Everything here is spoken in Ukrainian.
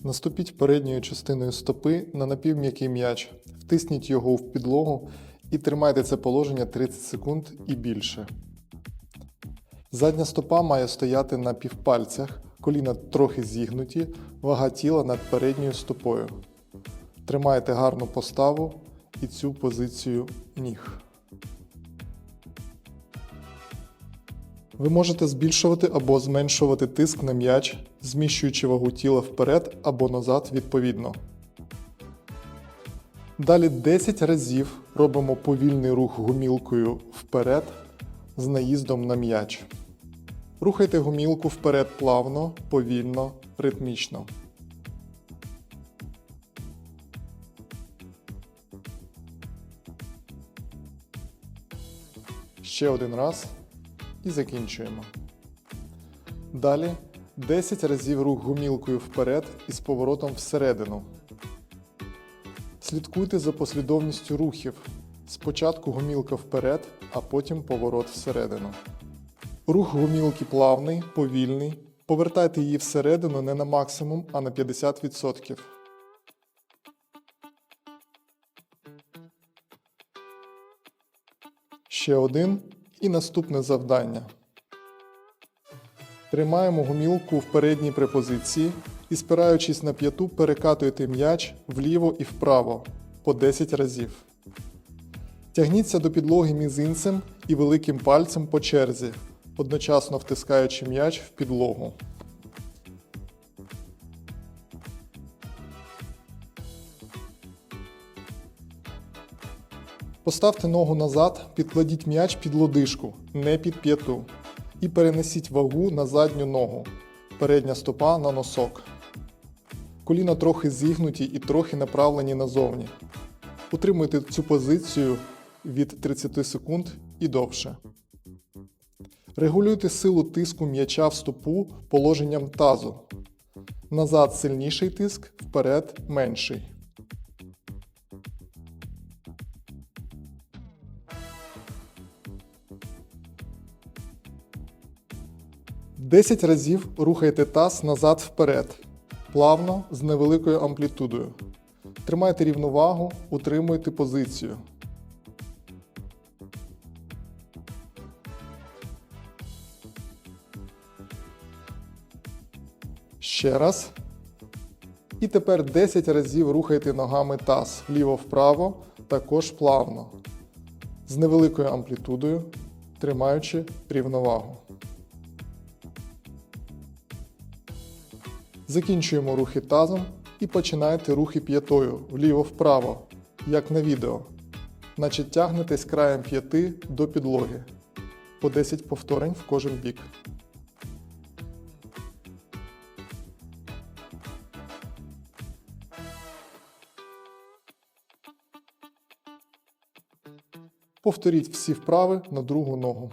Наступіть передньою частиною стопи на напівм'який м'яч, втисніть його в підлогу і тримайте це положення 30 секунд і більше. Задня стопа має стояти на півпальцях, коліна трохи зігнуті, вага тіла над передньою стопою. Тримайте гарну поставу і цю позицію ніг. Ви можете збільшувати або зменшувати тиск на м'яч, зміщуючи вагу тіла вперед або назад відповідно. Далі 10 разів робимо повільний рух гумілкою вперед з наїздом на м'яч. Рухайте гумілку вперед плавно, повільно, ритмічно. Ще один раз і закінчуємо. Далі 10 разів рух гумілкою вперед із поворотом всередину. Слідкуйте за послідовністю рухів. Спочатку гумілка вперед, а потім поворот всередину. Рух гумілки плавний, повільний. Повертайте її всередину не на максимум, а на 50%. Ще один і наступне завдання. Тримаємо гумілку в передній препозиції і, спираючись на п'яту, перекатуйте м'яч вліво і вправо по 10 разів. Тягніться до підлоги мізинцем і великим пальцем по черзі, одночасно втискаючи м'яч в підлогу. Поставте ногу назад, підкладіть м'яч під лодишку, не під п'яту. І перенесіть вагу на задню ногу. Передня стопа на носок. Коліна трохи зігнуті і трохи направлені назовні. Утримуйте цю позицію від 30 секунд і довше. Регулюйте силу тиску м'яча в стопу положенням тазу. Назад сильніший тиск, вперед менший. Десять разів рухайте таз назад вперед. Плавно з невеликою амплітудою. Тримайте рівновагу, утримуйте позицію. Ще раз. І тепер 10 разів рухайте ногами таз вліво-вправо, також плавно. З невеликою амплітудою, тримаючи рівновагу. Закінчуємо рухи тазом і починаєте рухи п'ятою вліво-вправо, як на відео. Наче тягнетесь краєм п'яти до підлоги. По 10 повторень в кожен бік. Повторіть всі вправи на другу ногу.